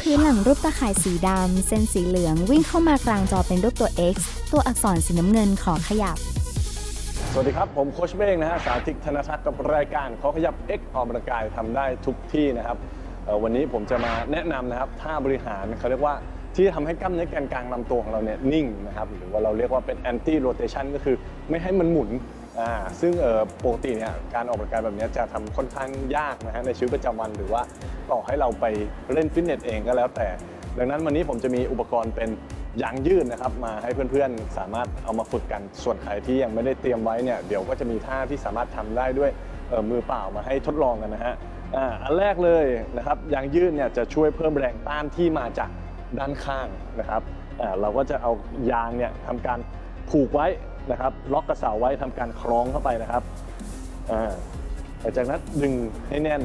พื้นหลังรูปตะข่ายสีดำ เส้นสีเหลืองวิ่งเข้ามากลางจอเป็นรูปตัว X ตัวอักษรสีน้ำเงินขอขยับ สวัสดีครับ ผมโคชเบ้งนะฮะ สาธิตธนทัศน์กับรายการขอขยับ X ออกกำลังกายทำได้ทุกที่นะครับเอ่อวันนี้ผมจะมาแนะนำนะครับท่าบริหารเขาเรียกว่าที่ทำให้กล้ามเนื้อแกนกลางลำตัวของเราเนี่ยนิ่งนะครับหรือว่าเราเรียกว่าเป็น anti rotation ก็คือไม่ให้มันหมุน อ่าซึ่งเออปกติเนี่ยการออกกำลังกายแบบเนี้ยจะทำค่อนข้างยากนะฮะในชีวิตประจำวันหรือว่าต่อให้เราไปเล่นฟิตเนสเองก็แล้วแต่ ดังนั้นวันนี้ผมจะมีอุปกรณ์เป็นยางยืดนะครับมาให้เพื่อนๆสามารถเอามาฝึกกัน ส่วนใครที่ยังไม่ได้เตรียมไว้เนี่ยเดี๋ยวก็จะมีท่าที่สามารถทำได้ด้วยเอ่อมือเปล่ามาให้ทดลองกันนะฮะอ่าอันแรกเลยนะครับยางยืดเนี่ยจะช่วยเพิ่มแรงต้านที่มาจากด้านข้างนะครับอ่าเราก็จะเอายางเนี่ยทำการผูกไว้ นะครับล็อกกระเสาไว้ทำการคล้องเข้าไปนะครับอ่าหลังจากนั้นดึงให้แน่น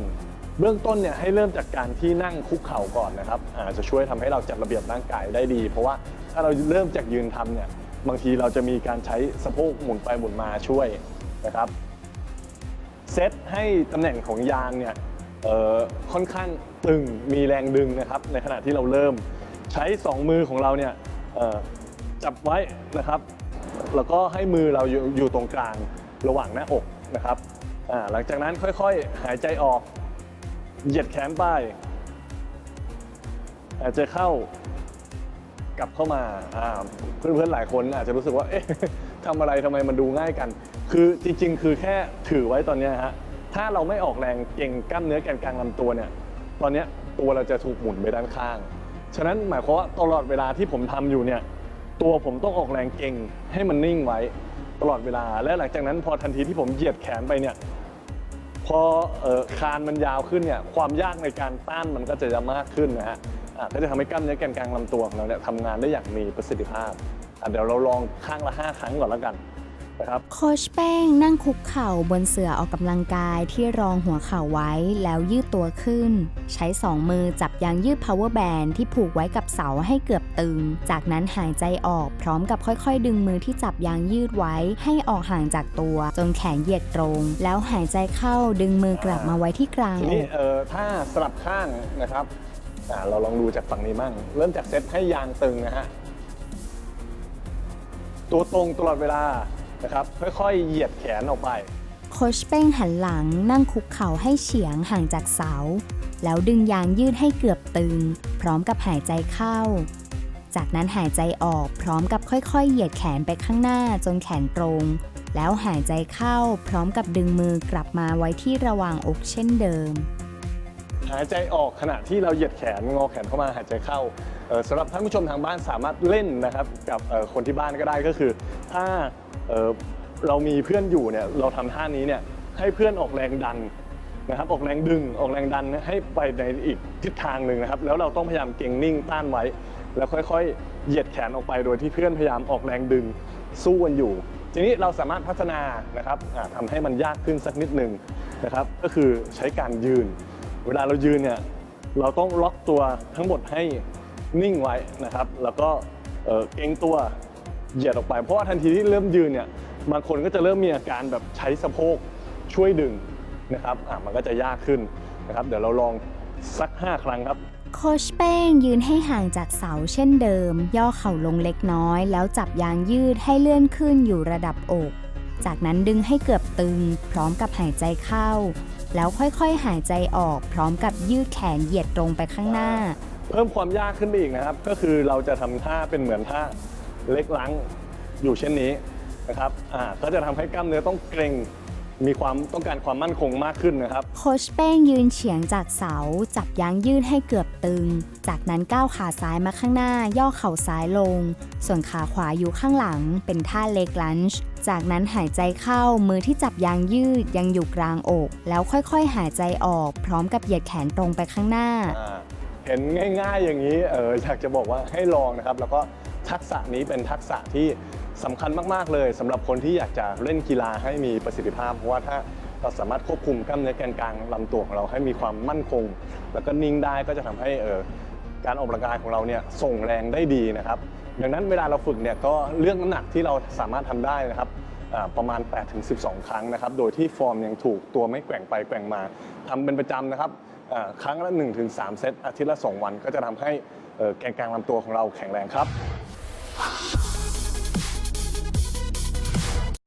เบื้องต้นเนี่ยให้เริ่มจากการที่นั่งคุกเข่าก่อนนะครับอาจจะช่วยทำให้เราจัดระเบียบร่างกายได้ดี เพราะว่าถ้าเราเริ่มจากยืนทำเนี่ยบางทีเราจะมีการใช้สะโพกหมุนไปหมุนมาช่วยนะครับเซตให้ตำแหน่งของยางเนี่ยเอ่อค่อนข้างตึงมีแรงดึงนะครับ ในขณะที่เราเริ่มใช้ 2 มือของเราเนี่ยจับไว้นะครับ แล้วก็ให้มือเราอยู่อยู่ตรงกลางระหว่างหน้าอกนะครับอ่าหลังจากนั้นค่อยๆ หายใจออก เหยียดแขนไปหายใจเข้ากลับเข้ามาอ่าเพื่อนๆหลายคนอาจจะรู้สึกว่าเอ๊ะทำอะไรทำไมมันดูง่ายกัน คือจริง ๆ คือแค่ถือไว้ตอนนี้ฮะถ้าเราไม่ออกแรงเก่งกล้ามเนื้อแกนกลางลำตัวเนี่ยตอนนี้ตัวเราจะถูกหมุนไปด้านข้าง ฉะนั้นหมายความว่าตลอดเวลาที่ผมทำอยู่เนี่ย ตัวผมต้องออกแรงเก่งให้มันนิ่งไว้ตลอดเวลา และหลังจากนั้นพอทันทีที่ผมเหยียดแขนไปเนี่ยพอเออคานมันยาวขึ้นเนี่ยความยากในการต้านมันก็จะมากขึ้นนะฮะอะก็จะทำให้กล้ามเนื้อแกนกลางลำตัวของเราเนี่ยทำงานได้อย่างมีประสิทธิภาพอะเดี๋ยวเราลองข้างละ 5 ครั้งก่อนแล้วกัน นะครับโคชแป้งนั่งคุกเข่าบนเสื่อออกกำลังกายที่รองหัวเข่าไว้แล้วยืดตัวขึ้น ใช้สองมือจับยางยืด power band ที่ผูกไว้กับเสาให้เกือบตึง จากนั้นหายใจออกพร้อมกับค่อยๆ ดึงมือที่จับยางยืดไว้ ให้ออกห่างจากตัว จนแขนเหยียดตรง แล้วหายใจเข้าดึงมือกลับมาไว้ที่กลางทีอนี้กเออถ้าสลับข้างนะครับอะเราลองดูจากฝั่งนี้มั่งเริ่มจากเซตให้ยางตึงนะฮะตัวตรงตลอดเวลา นะครับค่อยๆเหยียดแขนออกไป โคชเป้งหันหลังนั่งคุกเข่าให้เฉียงห่างจากเสา แล้วดึงยางยืดให้เกือบตึง พร้อมกับหายใจเข้า จากนั้นหายใจออกพร้อมกับค่อยๆ เหยียดแขนไปข้างหน้าจนแขนตรง แล้วหายใจเข้าพร้อมกับดึงมือกลับมาไว้ที่ระหว่างอกเช่นเดิมหายใจออกขณะที่เราเหยียดแขนงอแขนเข้ามาหายใจเข้าเอ่อสำหรับท่านผู้ชมทางบ้านสามารถเล่นนะครับกับเอ่อคนที่บ้านก็ได้ก็คือ ถ้า เอ่อเรามีเพื่อนอยู่เนี่ยเราทำท่านี้เนี่ยให้เพื่อนออกแรงดันนะครับ ออกแรงดึงออกแรงดันให้ไปในอีกทิศทางหนึ่งนะครับ แล้วเราต้องพยายามเก่งนิ่งต้านไว้ แล้วค่อยๆ เหยียดแขนออกไปโดยที่เพื่อนพยายามออกแรงดึงสู้กันอยู่ ทีนี้เราสามารถพัฒนานะครับอ่าทำให้มันยากขึ้นสักนิดหนึ่งนะครับ ก็คือใช้การยืน เวลาเรายืนเนี่ยเราต้องล็อกตัวทั้งหมดให้นิ่งไว้นะครับ แล้วก็เอ่อเกรงตัว เหยียดออกไป เพราะว่าทันทีที่เริ่มยืนเนี่ยบางคนก็จะเริ่มมีอาการแบบใช้สะโพกช่วยดึงนะครับอะมันก็จะยากขึ้นนะครับเดี๋ยวเราลองสัก 5 ครั้งครับโคชเป้งยืนให้ห่างจากเสาเช่นเดิม ย่อเข่าลงเล็กน้อย แล้วจับยางยืดให้เลื่อนขึ้นอยู่ระดับอก จากนั้นดึงให้เกือบตึง พร้อมกับหายใจเข้า แล้วค่อยๆหายใจออก พร้อมกับยืดแขนเหยียดตรงไปข้างหน้า เพิ่มความยากขึ้นไปอีกนะครับ ก็คือเราจะทำท่าเป็นเหมือนท่า เล็กลังอยู่เช่นนี้นะครับอ่าก็จะทำให้กล้ามเนื้อต้องเกร็งมีความต้องการความมั่นคงมากขึ้นนะครับ โคชเป้งยืนเฉียงจากเสา จับยางยืดให้เกือบตึง จากนั้นก้าวขาซ้ายมาข้างหน้า ย่อเข่าซ้ายลง ส่วนขาขวาอยู่ข้างหลัง เป็นท่าเล็กลันช์จากนั้นหายใจเข้ามือที่จับยางยืดยังอยู่กลางอก แล้วค่อยๆ หายใจออก พร้อมกับเหยียดแขนตรงไปข้างหน้าอ่าเห็นง่าย ๆ อย่างนี้เอออยากจะบอกว่าให้ลองนะครับ แล้วก็ ทักษะนี้เป็นทักษะที่สำคัญมากๆเลยสำหรับคนที่อยากจะเล่นกีฬาให้มีประสิทธิภาพ เพราะว่าถ้าเราสามารถควบคุมกล้ามเนื้อแกนกลางลำตัวของเราให้มีความมั่นคง แล้วก็นิ่งได้ก็จะทำให้เออการออกกำลังกายของเราเนี่ยส่งแรงได้ดีนะครับ ดังนั้นเวลาเราฝึกเนี่ยก็เรื่องน้ำหนักที่เราสามารถทำได้นะครับประมาณ 8-12 ครั้งนะครับ โดยที่ฟอร์มยังถูกตัวไม่แกว่งไปแกว่งมาทำเป็นประจำนะครับครั้งละ 1-3 เซตอาทิตย์ละ 2 วัน ก็จะทำให้แกนกลางลำตัวของเราแข็งแรงครับ